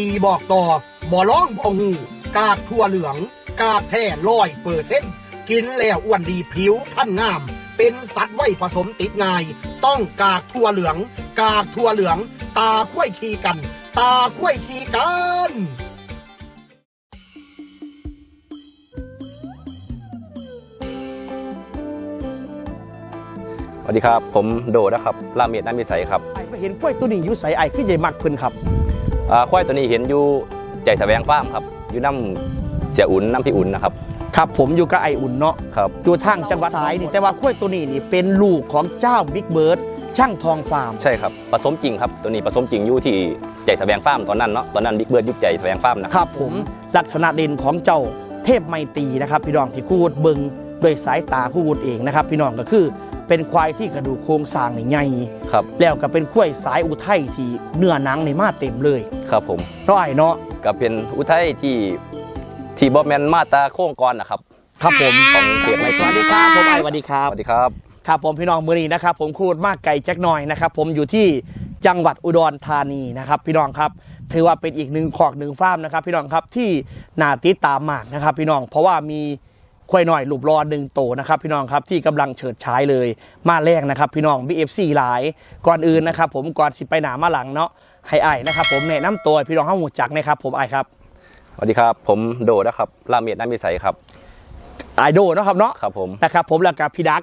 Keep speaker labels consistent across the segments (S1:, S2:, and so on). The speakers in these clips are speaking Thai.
S1: ดีบอกต่อบ่ร้องบ่หูกากทั่วเหลือง กากแท้ร้อยเปอร์เซ็นต์กินแล้วอ้วนดีผิวพันงาม เป็นสัตว์ไว้ผสมติดง่าย ต้องกากทั่วเหลือง กากทั่วเหลือง ตาคุ้ยคีกัน ตาคุ้ยคีกัน
S2: สวัสดีครับ ผมโดนะครับลาเมียดน้ำมิสัยครับ
S3: ไอ้ไปเห็นกล้วยตัวนี้อยู่ใสไอ้คือใหญ่มากเพิ่นครับ
S2: อ่า ควายตัวนี้เห็นอยู่ใจแสวงฟาร์มครับอยู่น้ำเสียอุ่นน้ำพี่อุ่นนะครับ
S3: ครับผมอยู่กับไออุ่นเนาะ
S2: ครับ
S3: อยู่ทางจังหวัดสายนี่แต่ว่ากล้วยตัวนี้นี่เป็นลูกของเจ้าบิ๊กเบิร์ดช่างทองฟาร์ม
S2: ใช่ครับผสมจริงครับตัวนี้ผสมจริงอยู่ที่ใจแสวงฟาร์มตอนนั้นเนาะตอนนั้นบิ๊กเบิร์ดยุคใจแสวงฟาร์มนะครับ
S3: ผมลักษณะเด่นของเจ้าเทพไมตรีนะครับพี่น้องที่คูดเบิงโดวยสายตาผู้วูดเองนะครับพี่น้องก็คือเป็นควายที่กระดูกโครงสร้างนี่ใหญ่
S2: ครับ
S3: แล้วก็เป็นควายสายอุทัยที่เนื้อหนังในมาเต็มเลย
S2: ครับผม
S3: เนาะไอ้เนาะ
S2: ก็เป็นอุทัยที่ที่บอแมนมาตราโค้งกรนะครับ
S3: ครับผม
S2: ของเทพไมตรี
S3: สวัสดีครับผมไอ้สวัสดีครับ
S2: สวัสดีครับ
S3: ครับผมพี่น้องมือนี้นะครับ ผมครูดมากไก่แจ็คหน่อยนะครับ ผมอยู่ที่จังหวัดอุดรธานีนะครับ พี่น้องครับ ถือว่าเป็นอีกหนึ่งขอกหนึ่งฟาร์มนะครับ พี่น้องครับที่นาติดตามมากนะครับ พี่น้องเพราะว่ามี ควายหน่อยหลุบรอหนึ่งโตนะครับพี่น้องครับที่กำลังเฉิดฉายเลย มาแรกนะครับ พี่น้อง BFC หลาย ก่อนอื่นนะครับ ผมก่อนสิไปหนามาหลังเนาะให้ไอ้ายนะครับผมแนะนำตัวให้พี่น้องเข้าหูจักนะครับ ผมไอ้ายครับ
S2: สวัสดีครับ ผมโดนะครับลาเมียดน้ำมิสัยครับ
S3: ไอายโดเนาะครับเนาะ
S2: ครับผม
S3: นะครับผมแล้วกับพี่ดัก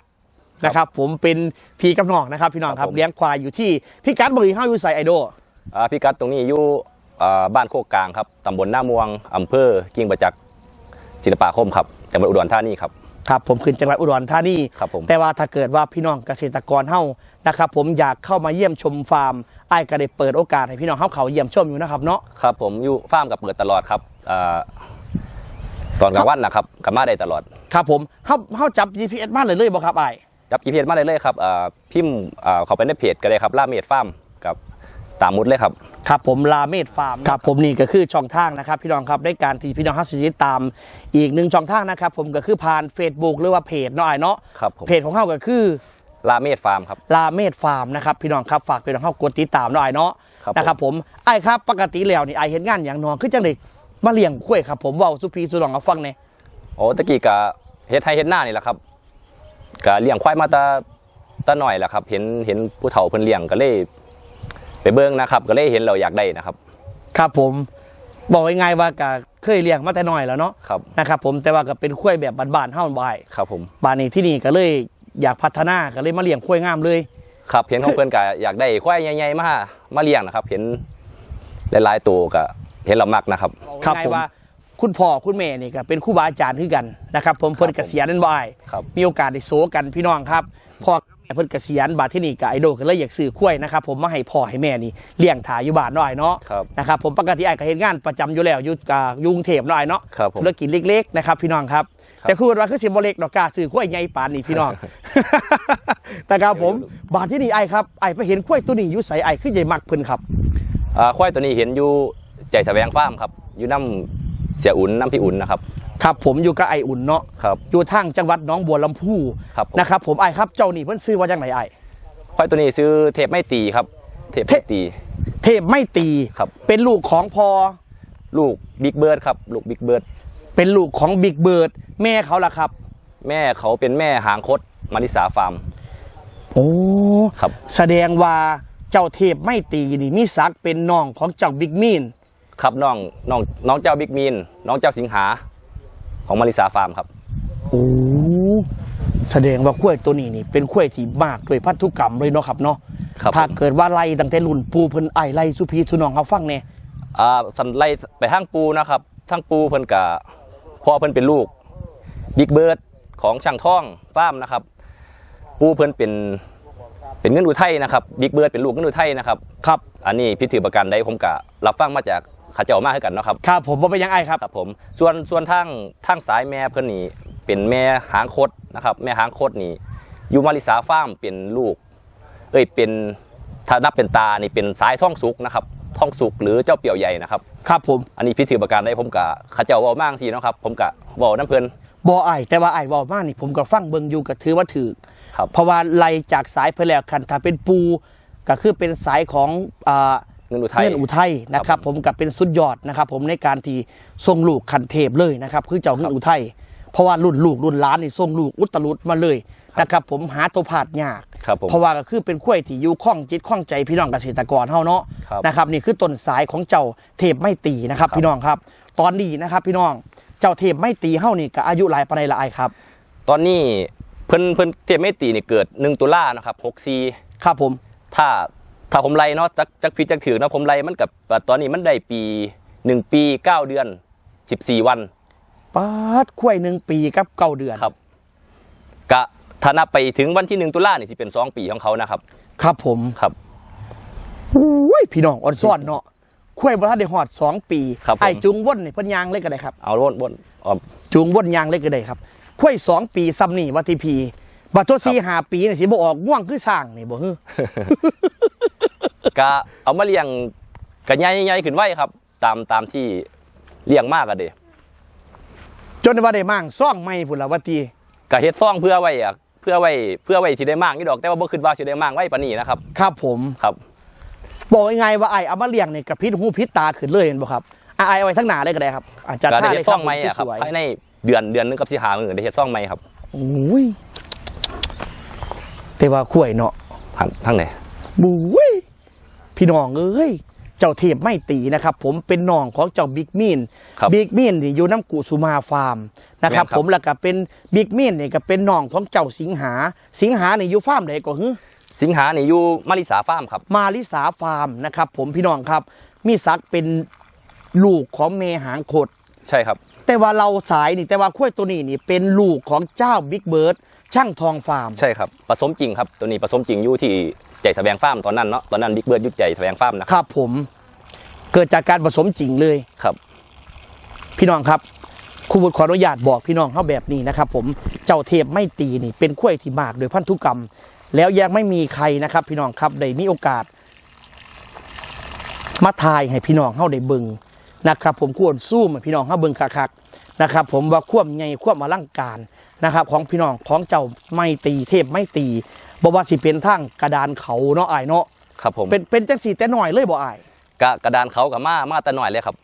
S3: นะครับ ผมเป็นพี่กับน้องนะครับ พี่น้องค
S2: ครั
S3: รับบ
S2: ผม
S3: เลี้ยงควายอยู่ที่พี่กัดบริห้าอยู่ใส่ไอโด
S2: อ่าพิกัดตรงนี้อยู่อ่าบ้านโคกกลางครับตำบลหน้ามวงอำเภอกิ่งประจักษ์ศิลปาคมครับ จังหวัดอุดรธานีครับ
S3: ครับผมขึ้นจังหวัดอุดรธานี
S2: ครับผม
S3: แต่ว่าถ้าเกิดว่าพี่น้องเกษตรกรเฮานะครับ ผมอยากเข้ามาเยี่ยมชมฟาร์มไอ้ายก็ได้เปิดโอกาสให้พี่น้องเฮาเขาเยี่ยมชมอยู่นะครับเนาะ
S2: ครับผมอยู่ฟาร์มกับเปิดตลอดครับอ่าตอนกลางวันนะครับกับมาได้ตลอด
S3: ครับผมเฮาเฮาจับ GPS มาเลยเลยบ่ครับไอ้าย
S2: จับกีเพจมาได้เลยครับอ่าพิมพ์อ่าเขาไปในเพจก็ได้ครับล่าเมดฟาร์มกับ ตามมุดเลยครับ
S3: ครับผมลาเมดฟาร์มครับผมนี่ก็คือช่องทางนะครับ พี่น้องครับในการที่พี่น้องเฮาสิติดตามอีกหนึ่งช่องทางนะครับ ผมก็คือผ่าน Facebook หรือว่าเพจเนาะไอ้ายเนาะ
S2: ครับผม
S3: เพจของเฮาก็คือ
S2: ล่าเมดฟาร์มครับ
S3: ลาเมดฟาร์มนะครับพี่น้องครับฝากพี่น้องเข้ากดติดตามหน่อยเนาะ
S2: ครับ
S3: นะครับผมไอ้ครับปกติแล้วนี่ไอ้เห็นงานอย่างน้องคือจังได๋มาเลี้ยงข้วยครับผมเว้าสุพีสุน้องเอาฟังแหน่
S2: โอ้ตะกี้กะเฮ็ดให้เฮ็ดหน้านี่แหละครับกะเลี้ยงควายมาแตาตาหน่อยแหละครับ เห็นเห็นผู้เฒ่าเพิ่นเลี้ยงก็เลย ไปเบิ่งนะครับ ก็เลยเห็นเราอยากได้นะครับ
S3: ครับผมบอกง่ายๆว่าก็เคยเลี้ยงมาแต่น้อยแล้วเนาะ
S2: ครับ
S3: นะครับ ผมแต่ว่าก็เป็นข้วยแบบบ้านๆเฮาบ่าย
S2: ครับผม
S3: บ้านนี้ที่นี่ก็เลยอยากพัฒนาก็เลยมาเลี้ยงข้วยงามเลย
S2: ครับเห็นของเพิ่นก็อยากได้ควายใหญ่ๆมามาเลี้ยงนะครับ เห็นหลายๆตัวก็เห็นเรามักนะครับ
S3: ครับผมว่าคุณพ่อคุณแม่นี่ก็เป็นครูบาอาจารย์คือกันนะครับ ผมเพิ่น
S2: ครับผม
S3: เกษียณนั่นบ่าย
S2: ครับ
S3: มีโอกาสได้โซกันพี่น้องครับพ่อ เพิ่นเกษียณบาดที่นี่กับไอโดก็เลยอยากซื้อข้วยนะครับผมมาให้พ่อให้แม่นี่เลี้ยงถ่ายอยู่บ้านหน่อยเนาะ
S2: ครับ
S3: นะครับผมปกติไอ้ก็เฮ็ดงานประจำอยู่แล้วอยู่กับยุงเทพหน่อยเนาะ
S2: ครับผม
S3: ธุรกิจเล็กๆนะครับพี่น้องครับ
S2: ครับ
S3: แต่คือว่าคือสิบ่เล็กดอกกล้าซื้อข้วยใหญ่ปานนี่พี่น้อง นะครับผมบาดที่นี่ไอ้ครับไอ้ไปเห็นข้วยตัวนี้อยู่ใสไอ้คือใหญ่มักเพิ่นครับ
S2: อ่าควายตัวนี้เห็นอยู่ใจแสวงฟาร์มครับ อยู่น้ำเสียอุ่นน้ำพี่อุ่นนะครับ
S3: ครับผมอยู่กับไอ้อุ่นเนาะ
S2: ครับ
S3: อยู่ทางจังหวัดหนองบัวลำพู
S2: ครับผม
S3: นะครับผมไอ้ครับเจ้านี่เพิ่นซื้อว่าจังไหนไอ้
S2: ควายตัวนี้ซื้อเทปไม่ตีครับ เทปไม่ตี
S3: เทพไม่ตี
S2: ครับ
S3: เป็นลูกของพอ
S2: ลูกบิ๊กเบิร์ดครับ ลูกบิ๊กเบิร์ด
S3: เป็นลูกของบิ๊กเบิร์ดแม่เขาล่ะครับ
S2: แม่เขาเป็นแม่หางคดมาริสาฟาร์ม
S3: โอ้
S2: ครับ
S3: แสดงว่าเจ้าเทพไม่ตีนี่มีศักดิ์เป็นน้องของเจ้าบิ๊กมีน
S2: ครับน้องน้องน้องเจ้าบิ๊กมีน น้องเจ้าสิงหา ของมาริสาฟาร์มครับ
S3: โอ้แสดงว่าข้วยตัวนี้นี่เป็นข้วยที่มากด้วยพันธุกรรมเลยเนาะครับเนาะ
S2: ครับ
S3: ถ้า
S2: ผม
S3: เกิดว่าไล่ตั้งแต่รุ่นปูเพิ่นไอไล่สุพีสุนองเขาฟังเนี่ย
S2: อ่าสันไล่ไปทางปูนะครับทางปูเพิ่นกะพ่อเพิ่นเป็นลูกบิ๊กเบิร์ดของช่างท่องฟาร์มนะครับ ปูเพิ่นเป็นเป็นเงินอุทัยนะครับบิ๊กเบิร์ดเป็นลูกเงินอุทัยนะครับ
S3: ครับ
S2: อันนี้พิถือประกันได้ผมกะรับฟังมาจาก ข้าเจ้ามาให้กันเนาะครับ
S3: ครับผมว่าไปนยังไอครับ
S2: ครับผมส่วนส่วนทางทางสายแม่เพื่อนนี่เป็นแม่หางคดนะครับแม่หางคดนี่อยู่มาริสาฟาร์มเป็นลูก เอ้ยเป็นถ้านับเป็นตานี่เป็นสายท่องสุกนะครับท่องสุกหรือเจ้าเปี่ยวใหญ่นะครับ
S3: ครับผม
S2: อันนี้พิธีประการได้ผมกะข้าเจ้าเว่ามากสิเนาะครับผมกะเว่าน้ำเพลิน
S3: บอไอแต่ว่าไอเวอมากนี่ผมก็ฟังเบิงอยู่ก็ถือว่าถือ
S2: ครับ
S3: เพราะว่าไล่จากสายไปแล้วคันถ้าเป็นปูก็คือเป็นสายของอ่า
S2: เงินอุทัย
S3: เงินอุทัยนะครับผมกับเป็นสุดยอดนะครับ ผมในการที่ทรงลูกคันเทพเลยนะครับคือเจ้าเงินอุทัยเพราะว่ารุ่นลูกรุ่นหล้านนี่ทรงลูกอุตรุดมาเลยนะครับผมหาตัวผาดยาก
S2: ครับผม
S3: เพราะว่าก็คือเป็นขั้วยที่อยู่ข้องจิตข้องใจพี่น้องเกษตรกรเฮาเนาะ
S2: ครับ
S3: นะครับนี่คือต้นสายของเจ้าเทพไม่ตีนะครับ
S2: ครับ
S3: พี่น้องครับ ตอนนี้นะครับ พี่น้องเจ้าเทพไม่ตีเฮานี่ก็อายุหลายปานใดละไอครับ
S2: ตอนนี้เพิ่นเพิ่นเทพไม่ตีนี่เกิดหนึ่งตุลานะครับหกสี่
S3: ครับผม
S2: ถ้า ถ้าผมไล่เนาะจักจักผิดจักถือเนาะผมไล่มันกับตอนนี้มันได้ปีหนึ่งปีเก้าเดือนสิบสี่วัน
S3: ปาดขั้วยหนึ่งปีกับเก้าเดือน
S2: ครับกะถ้านับไปถึงวันที่หนึ่งตุลานี่สิเป็นสองปีของเขานะครับ
S3: ครับผม
S2: ครับ
S3: อุ้ยพี่น้องอ่อนซ่อนเนาะขั้วยบ่ทันได้ฮอดสองปี
S2: ครับผม
S3: ไอ้จุงว่นนี่เพิ่นยางเล็กก็ได้ครับ
S2: เอาวนวนออม
S3: จูงว่นยางเล็กก็ได้ครับขั้วยสองปีซ้ำนี่วัติพีบัตรสี่ห้าปีนี่สิบ่ออกง่วงคือสร้างนี่บ่ฮือ
S2: กะเอามาเลี้ยงกะใหญ่ใหญ่ขึ้นไว้ครับ ตามตามที่เลี้ยงมากอะเด
S3: จนได้ว่าได้มั่งซ่องไม่พุ่นละวัติ
S2: กะเฮ็ดซ่องเพื่อไว้อะเพื่อไว้เพื่อไว้ที่ได้มากนี่ดอกแต่ว่าบ่คิดว่าสิได้มากไว้ปานนี้นะครับ
S3: ครับผม
S2: ครับ
S3: บอกยังไงว่าไอ้เอามาเลี้ยงนี่กับพิษหูพิษตาขึ้นเลยเห็นบ่ครับอะไอ้เอาไว้ทั้งหนาเลยก็ได้ครับอาจารย์
S2: ก็
S3: ท่า
S2: ได้
S3: เล
S2: เฮ็
S3: ย
S2: ดซ่องใหม่
S3: ผ
S2: อะครับ
S3: สวย
S2: ภายในเดือนเดือนหนึงกับสิหามื้อได้เฮ็ดซ่องใหม่ครับ
S3: โอ้ยแต่ว่าข่วยเนาะ
S2: หันทางไหน
S3: บุ้ย พี่น้องเอ้ยเจ้าเทพไม่ตีนะครับ ผมเป็นน้องของเจ้าบิ๊กมีน
S2: ครับ
S3: บิ๊กมีนนี่อยู่น้ำกุสุมาฟาร์มนะครับ
S2: แม่นครับ
S3: ผมแล้วก็เป็นบิ๊กมีนนี่ก็เป็นน้องของเจ้าสิงหา สิงหานี่อยู่ฟาร์มใดก็ฮือ
S2: สิงหานี่อยู่มาริสาฟาร์มครับ
S3: มาลิสาฟาร์มนะครับ ผมพี่น้องครับ มีศักดิ์เป็นลูกของเมหางโคด
S2: ใช่ครับ
S3: แต่ว่าเราสายนี่แต่ว่าข้วยตัวนี้นี่เป็นลูกของเจ้าบิ๊กเบิร์ด ช่างทองฟาร์ม
S2: ใช่ครับผสมจริงครับตัวนี้ผสมจริงอยู่ที่ใจแสวงฟาร์มตอนนั้นเนาะตอนนั้นบิ๊กเบิร์ดยุดใจแสวงฟาร์มนะครับ
S3: ผม เกิดจากการผสมจริงเลย
S2: ครับ
S3: พี่น้องครับครูบุตรขออนุญาตบอกพี่น้องเขาแบบนี้นะครับผมเจ้าเทพไม่ตีนี่เป็นข้วยที่มากโดยพันธุกรรม แล้วยังไม่มีใครนะครับ พี่น้องครับได้มีโอกาส มาทายให้พี่น้องเข้าได้เบิงนะครับ ผมควรสู้ให้พี่น้องเข้าเบิงคักๆนะครับ ผมว่าควบใหญ่ควบมาลังการ นะครับ ของพี่น้องของเจ้าไม่ตีเทพไม่ตีบอกว่าสิเป็นทั้งกระดานเขาเนาะอายเนาะ
S2: ครับผม
S3: เป็นเป็นจังสีแต่หน่อยเลยบ่อาย
S2: กะกระดานเขากับมามาแต่หน่อยเลยครับ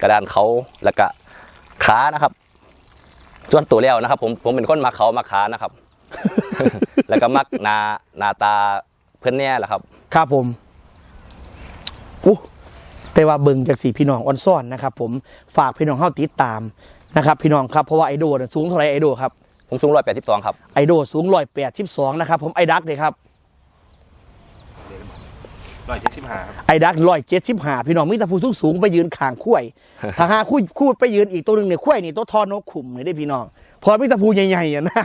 S2: กระดานเขาแล้วก็ขานะครับส่วนตัวแล้วนะครับ ผมผมเป็นคนมาเขามาขานะครับ แล้วก็มักหนาหนาตาเพื่อนแน่แหละครับ
S3: ครับผมอู้แต่ว่าเบิ่งจากสีพี่น้องออนซ่อนนะครับ ผมฝากพี่น้องเข้าติดตาม นะครับพี่น้องครับเพราะว่าไอโดน่ะสูงเท่าไหรไอโดครับ
S2: ผมสูงร้อยแปดสิบสองครับ
S3: ไอโดสูงร้อยแปดสิบสองนะครับผมไอดักเลยครับ
S4: ร้อยเจ็ดสิบห้าครับ
S3: ไอดักร้อยเจ็ดสิบห้าพี่น้องมิตรภูทุกสูงไปยืนข่างคุ้ยถ้าหาคุ้ยคูดไปยืนอีกตัวหนึ่งเนี่ยคุ้ยนี่ตัวทอนกขุมเลยได้พี่น้องเพอมิตรภูใหญ่ๆอะนะ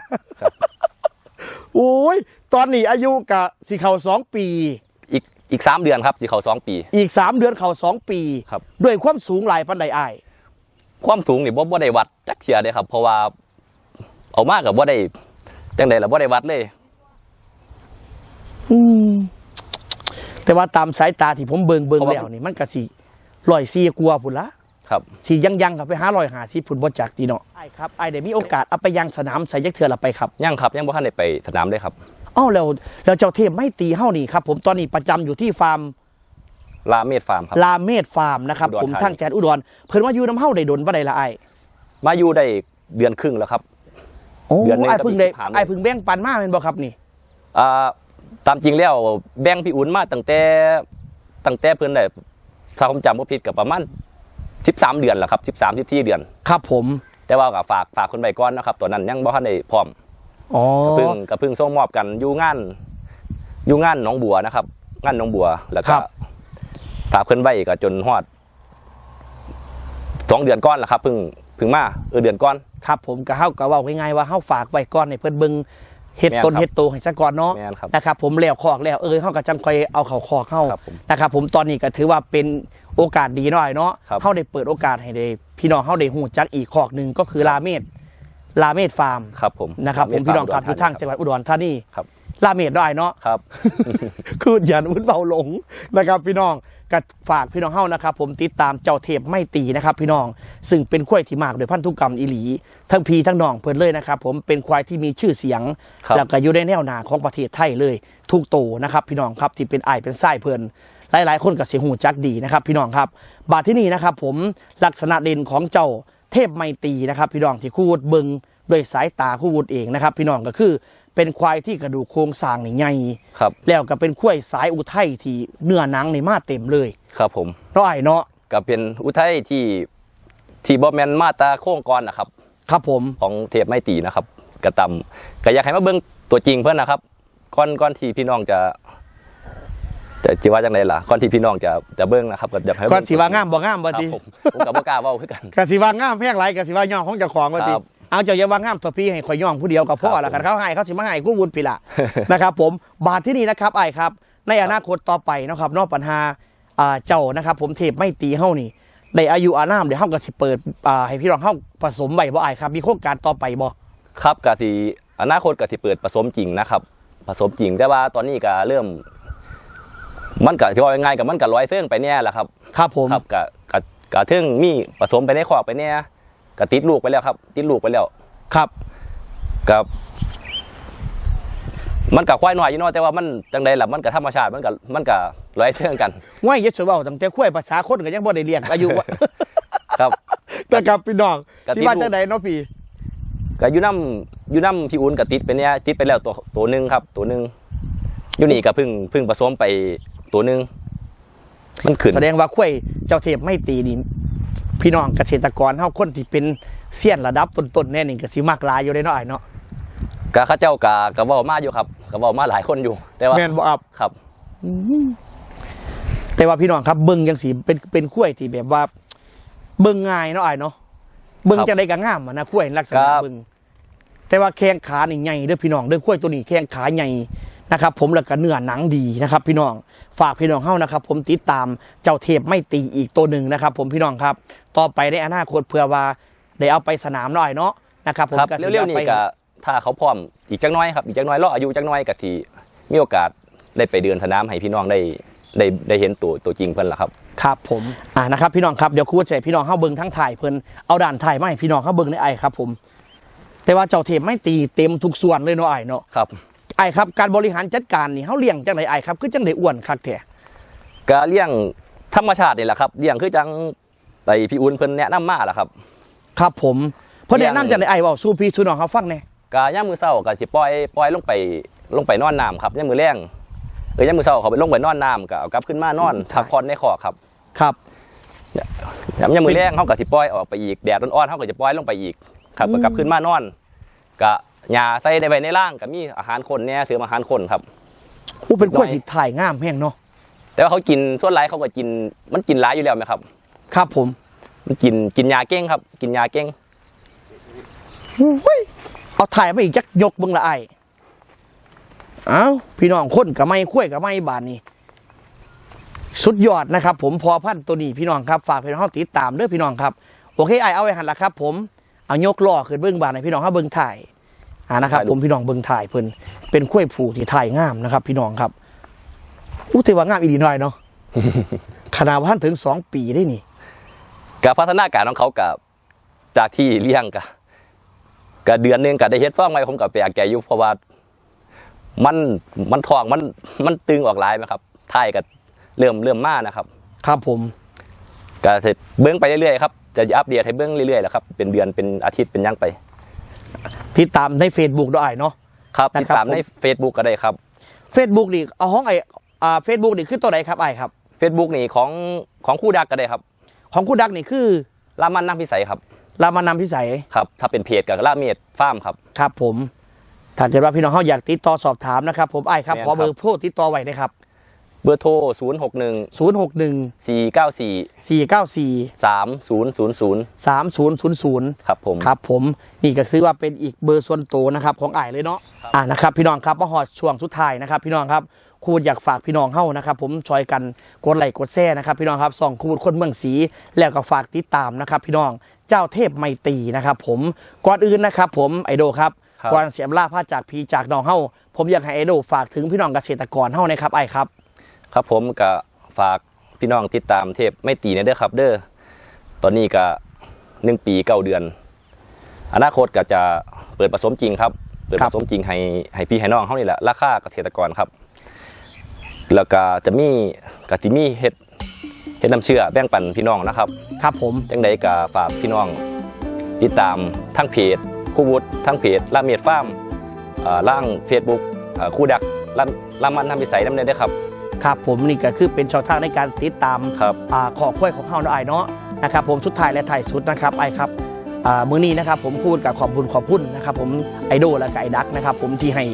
S3: โอ้ยตอนนี้อายุกะสีเขาสองปี
S2: อีกอีกสามเดือนครับที่เขาสองปี
S3: อีกสามเดือนเขาสองปี
S2: ครับ
S3: ด้วยความสูงหลายปันไดไอาย
S2: ความสูงนี่บ่บ่ได้วัดจักเทียเลยครับ เพราะว่าเอามากกับบ่ได้จังใดล่ะบ่ได้วัดเลย
S3: อืมแต่ว่าตามสายตาที่ผมเบิงเบิง
S2: เพราะว่า
S3: แล้วนี่มันก็สิลอยซีกลัวพุ่นละ
S2: ครับ
S3: สียังยังๆครับไปหาลอยหาซีพุ่นบ่จากตีเนาะไอ้ครับไอ้ได้มีโอกาสเอาไปยังสนามใส่ยักเถื่อละไปครับ
S2: ยังครับ ยังบ่ทันได้ไปสนามเลยครับ
S3: อ้าวแล้วแล้วเจ้าเทพไม่ตีเฮ้านี่ครับ ผมตอนนี้ประจำอยู่ที่ฟาร์ม
S2: ลาเมดฟาร์มครับ
S3: ลาเมดฟาร์มนะครับ
S2: อุดร
S3: ผม
S2: ธานี
S3: ทั้งแจนอุดร เพิ่นว่าอยู่น้ำเฮ้าได้ดนบ่ได้ละไอ้
S2: มาอยู่ได้เดือนครึ่งแล้วครับ
S3: โอ้
S2: เดือนหนึ่ง
S3: ไอ้
S2: ก็
S3: เพิ่ง
S2: มี
S3: ได้
S2: สิบห้ามื้อ
S3: ไอ้เพิ่งแบ่งปันมาเป็นบ่ครับนี่
S2: อ่าตามจริงแล้วแบ่งพี่อุ่นมาตั้งแต่ตั้งแต่เพิ่นได้ถ้าผมจำบ่ผิดก็ประมาณ13 เดือนแล้วครับ13 14เดือน
S3: ครับผม
S2: แต่ว่าก็ฝากฝากคนไปก่อนนะครับตอนนั้นยังบ่ทันได้พร้อม
S3: อ๋อ
S2: ก็เพิ่งก็เพิ่งส่งมอบกันอยู่งานอยู่งานหนองบัวนะครับงานหนองบัวแล้วก็ ฝากเพิ่นไว้ก็จนฮอดสองเดือนก่อนแหละครับเพิ่งเพิ่งมาเออเดือนก่อน
S3: ครับผมก็เฮาก็เว้าง่ายๆว่าเฮาฝากไว้ก่อนให้เพิ่นเบิ่งเฮ็ด
S2: แม่น
S3: ต้น
S2: ครับ
S3: เฮ็ดโตให้ซะก่อนเนาะ
S2: แม่นครับ
S3: นะครับผมแล้วคอกแล้วเออเขาก็จังคอยเอาเขาคอกเข้า
S2: ครับผม
S3: นะครับผมตอนนี้ก็ถือว่าเป็นโอกาสดีหน่อยเนาะ
S2: ครับ
S3: เขาได้เปิดโอกาสให้ได้พี่น้องเขาได้หูจักอีกคอกหนึ่งก็คือลาเมดลาเมดฟาร์ม
S2: ครับผม
S3: นะครับผมพี่น้องครับอยู่ทางจังหวัดอุดรธานี
S2: ครับ
S3: ลาเมดได้เนาะ
S2: ครับ
S3: คืออย่าอุ้นเบาหลงนะครับพี่น้องก็ฝากพี่น้องเฮานะครับ ผมติดตามเจ้าเทพไม่ตีนะครับ พี่น้องซึ่งเป็นควายที่มากโดยพันธุกรรมอีหลี ทั้งพีทั้งน้องเพิ่นเลยนะครับ ผมเป็นควายที่มีชื่อเสียง
S2: ครับ
S3: แล้วก็อยู่ในแนวหน้าของประเทศไทยเลย ทุกโตนะครับ พี่น้องครับที่เป็นไอายเป็นไส้เพิ่นหลายๆ คนกับเสียหูจักดีนะครับ พี่น้องครับบาทที่นี่นะครับ ผมลักษณะเด่นของเจ้าเทพไมตรีนะครับ พี่น้องที่คู่วุฒเบิงด้วยสายตาคู่วุฒเองนะครับ พี่น้องก็คือ เป็นควายที่กระดูกโครงสร้างนี่ใหญ่
S2: ครับ
S3: แล้วก็เป็นควายสายอุทัยที่เนื้อหนังในมาเต็มเลย
S2: ครับผม
S3: เนาะไอ้เนาะ
S2: ก็เป็นอุทัยที่ที่บอแมนมาตราโค้งกรนะครับ
S3: ครับผม
S2: ของเทพไม่ตีนะครับกระตำก็อยากให้มาเบิ่งตัวจริงเพื่อนนะครับก่อนก่อนที่พี่น้องจะจะจิว่าจังไดล่ะก่อนที่พี่น้องจะจะเบิ่งนะครับก็อยากให้เบิ่
S3: ก่อนสิว่างามบ่งาม
S2: ค
S3: บ่
S2: รับ
S3: ติ
S2: ผมผมกับบ่กล้าเว้าคือกัน
S3: กสิว่างามแพงไรกสิว่าย่องของเจ้าของว่าติ
S2: ครับ
S3: เอาเจ้าอย่าว่างามตัวพี่ให้ข่อยย่องผู้เดียวกับพ่อ
S2: ครับ
S3: ละกันเขาให้เขาสิมาให้กู้วุฒิพี่ละนะครับ ผมบาทที่นี่นะครับไอ้ครับ ในอนาคตต่อไปเนาะครับ นอกปัญหาอ่าเจ้านะครับ ผมเทพไม่ตีเฮานี่ในอายุอานามเดี๋ยวเฮาก็สิเปิดอ่าให้พี่น้องเฮาผสมใบบ่ไอ้ครับ มีโครงการต่อไปบ่
S2: ครับกะสิอนาคตกะสิเปิดผสมจริงนะครับ ผสมจริงแต่ว่าตอนนี้ก็เริ่ม มันก็ที่ว่ายังไงกับมันก็ร้อยเสื่องไปแน่แหละครับ
S3: ครับผม
S2: ครับกะกะกะถึงมีผสมไปในคอกไปแน่ กะติดลูกไปแล้วครับ ติดลูกไปแล้ว
S3: ครับ
S2: กับ มันกับควายน้อยอยู่เนาะแต่ว่ามันจังใดล่ะมันกับธรรมชาติมันกับมันกับร้อยเรื่องกัน
S3: ง่ายเยอะสุดเว้าตั้งแต่คุ้ยภาษาคนก็ยังบ่ได้เรียกอายุว่า
S2: ครับ
S3: นะครับพี่น้อง
S2: กะติ
S3: ที่
S2: ด
S3: ว่า
S2: ลูก
S3: จังไดเนาะพี่
S2: กับยูน้ำยูน้ำพี่อุ่นกับติดไปเนี่ยติดไปแล้วตัวตัวหนึ่งครับ ตัวหนึ่งอยูนี่กับพึ่งพึ่งผสมไปตัวหนึ่งมันขึ้น
S3: แสดงว่าคุ้ยเจ้าเทพไม่ตีนี่ พี่น้องเกษตรกรเฮาคนที่เป็นเซียนระดับต้นๆแน่นี่ก็สิมักหลายอยู่ได้เนาะไอ้เนาะ
S2: กะข้าเจ้ากะกะเว้ามาอยู่ครับกะเว้ามาหลายคนอยู่ แต่ว่า
S3: แม่นบ่อับ
S2: ครับ
S3: แต่ว่าพี่น้องครับเบิ่งจังสีเป็นเป็นกล้วยที่แบบว่า เบิ่งง่ายเนาะไอ้เนาะเบิ่ง
S2: ครับ
S3: จังไดก็งามอะนะกล้วยลักษณะ
S2: ครับ
S3: เบิ่งแต่ว่าแข้งขานี่ใหญ่เด้อพี่น้องเด้อกล้วยตัวนี้แข้งขาใหญ่นะครับผมแล้วก็เนื้อหนังดีนะครับ พี่น้องฝากพี่น้องเฮานะครับ ผมติดตามเจ้าเทพไม่ตีอีกตัวหนึ่งนะครับ ผมพี่น้องครับ ต่อไปในอนาคตเพื่อว่าได้เอาไปสนามหน่อยเนาะนะครับผม
S2: ครับ
S3: ก็สิ
S2: เร็วๆ
S3: อา
S2: นี่
S3: ไป
S2: กะถ้าเขาพร้อมอีกจักหน้อยครับอีกจักหน้อยรออายุจักหน้อยกะทีมีโอกาสได้ไปเดินสนามให้พี่น้องได้ได้ได้เห็นตัวตัวจริงเพิ่นละครับ
S3: ครับผมอ่านะครับพี่น้องครับเดี๋ยวครูจะให้พี่น้องเข้าเบิ้งทั้งถ่ายเพิ่นเอาด่านถ่ายมาให้พี่น้องเข้าเบิ้งในไอครับผม แต่ว่าเจ้าเทพไม่ตีเต็มทุกส่วนเลยเนาะไอเนาะ
S2: ครับ
S3: ไอครับการบริหารจัดการนี่เขาเลี้ยงจังไดไอครับคือจังไดอ้วนคักแท้
S2: ก็เลี้ยงธรรมชาตินี่แหละครับเลี้ยงคือจัง ไปพี่อุ่นเพิ่นแนะนำมาล่ะครับ
S3: ครับผมเพราะ
S2: เลี้
S3: แนะ
S2: ยง
S3: นำจังไดไอเว้าสู้พี่สู้น้องเขาฟังแหน่
S2: ก็ย่ามมือเศร้าก็สิปล่อยปล่อยลงไปลงไปนอนน้ำครับย่ามมือแรงเออย่ามมือเศร้าเขาไปลงไปนอนน้ำก็เอากลับขึ้นมานอนพักผ่อนในคอกครับ
S3: ครับ
S2: ย่ามย่ามมือแรงเขาก็สิปล่อยออกไปอีกแดดอ่อนๆเขาก็จะปล่อยลงไปอีก ครับก็กลับขึ้นมานอนก็หญ้าใส่ในไว้ในร่างก็มีอาหารคนเนี่ยเสริมอาหารคนครับ
S3: อู้เป็นกล้วย
S2: น้อย
S3: ที่ถ่ายงามแห้งเนาะ
S2: แต่ว่าเขากินส่วนหลายเขาก็กินมันกินหลายอยู่แล้วไหมครับ
S3: ครับผม
S2: มันกินกินยาเก้งครับ กินยาเก้ง
S3: อุ้ยเอาถ่ายมาอีกจักยกเบิ่งละไอเอ้าพี่น้องคนกับไม่คุ้ยกับไม่บานนี่สุดยอดนะครับ ผมพอพันธุ์ตัวนี้พี่น้องครับฝากพี่น้องเฮาติดตามเด้อพี่น้องครับโอเคไอเอาไว้หันละครับ ผมเอายกล้อขึ้นเบื้องบานให้พี่น้องเฮาเบิ่งถ่ายอ่านะครับ ผมพี่น้องเบิ่งถ่ายเพิ่นเป็นคุ้ยผูที่ถ่ายงามนะครับ พี่น้องครับอู้แต่ว่างามอีดีหน่อยเนาะขนาดว่าท่านถึงสองปีได้นี่
S2: กับพัฒนาการของเขากับจากที่เลี้ยงกับกับเดือนหนึงกับได้เฮ็ดฟ้องไว้ผมกับแปลกใจอยู่เพราะว่ามันมันทองมันมันตึงออกหลายไหมครับท้ายกับเริ่มเริ่มมานะครับ
S3: ครับผม
S2: ก็จะเบิ้งไปเรื่อยๆครับจะอัปเดตให้เบิ้งเรื่อยๆแหละครับเป็นเดือนเป็นอาทิตย์เป็นหยังไป
S3: ติดตามใน Facebook ด้วยเนาะ
S2: ครับ
S3: นะครับ
S2: ติดตามใน Facebook ก็ได้ครับ
S3: Facebook นี่เอาห้องไออ่าเฟซบุ๊กนี่คือตัวไหนครับไอครับ
S2: Facebook นี่ของของคู่ดักก็ได้ครับ
S3: ของคุณดักนี่คือ
S2: ลามันน้ำพิสัยครับ
S3: รามานำพิสัย
S2: ครับ ถ้าเป็นเพจกับลาเมดฟาร์มครับ
S3: ครับผมถ้าเกิดว่าพี่น้องเขาอยากติดต่อสอบถามนะครับ ผมไอ้ครับ
S2: แม่น
S3: ขอเบอ
S2: ครั
S3: ร์
S2: บ
S3: โทรติดต่อไว้นะครับ
S2: เบอร์โทร 0 6 1
S3: 0 6 1
S2: 4 9 4
S3: 4 9 4
S2: 3 0 0 0
S3: 3 0 0 0
S2: ครับผม
S3: ครับผม นี่ก็คือว่าเป็นอีกเบอร์ส่วนตัวนะครับของไอ้เลยเนาะ อ่านะครับ พี่น้องครับมาหอดช่วงสุดท้ายนะครับ พี่น้องครับ คูดอยากฝากพี่น้องเฮ้านะครับ ผมชอยกันกดไลค์กดแชร์นะครับ พี่น้องครับส่องคูดคนเมืองศรีแล้วก็ฝากติดตามนะครับ พี่น้องเจ้าเทพไมตรีนะครับ ผมก่อนอื่นนะครับ ผมไอโดครับ
S2: ครับ
S3: ก่อนเสียมล่าผ้าจากพีจากน้องเฮ้าผมอยากให้ไอโดฝากถึงพี่น้องเกษตรกรเฮ้านะครับไอครับ
S2: ครับผมก็ฝากพี่น้องติดตามเทพไม่ตีเนี่ยเด้อครับ เด้อตอนนี้ก็หนึ่งปีเก้าเดือน อนาคตก็จะเปิดผสมจริงครับ เปิด
S3: ครั
S2: ผ
S3: บ
S2: สมจริงให้ให้พี่ให้น้องเขานี่แหละราคาเกษตรกรครับ แล้วก็จะมีกะทิมีเฮ็ดเฮ็ดน้ำเชื่อแบ่งปันพี่น้องนะครับ
S3: ครับผม
S2: จังใดก็ฝากพี่น้องติดตามทั้งเพจคู่วุฒิทั้งเพจลาเมียดฟาร์มเอ่อล่างเฟซบุ๊กคู่ดักลาลามันทำวิสัยน้ำเนยด้วยครับ
S3: ครับผมนี่ก็คือเป็นช่องทางในการติดตาม
S2: ครับ
S3: อ่าขอค่อยของเฮาเนาะไอายเนาะนะครับผมสุดท้ายและถ่ายสุดนะครับไอครับอ่ามื้อนี้นะครับผมพูดกับขอบคุณขอบคุณนะครับผมไอโดและก็ไอดักนะครับผมที่ให้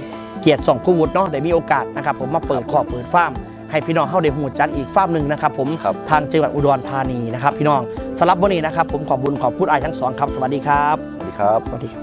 S3: เกียรติส่องคู่วุฒิเนาะได้มีโอกาสนะครับผมมาเปิดขอบเปิดฟาร์มให้พี่น้องเข้าได้หูจักอีกฟาร์มหนึ่งนะครับผม
S2: ครับ
S3: ทางจังหวัดอุดรธานีนะครับพี่น้องสำหรับวันนี้นะครับผมขอบคุณขอบคุณไอายทั้งสองครับสวัสดีครับ
S2: สวัสดีครับ
S3: สวัสดีครับ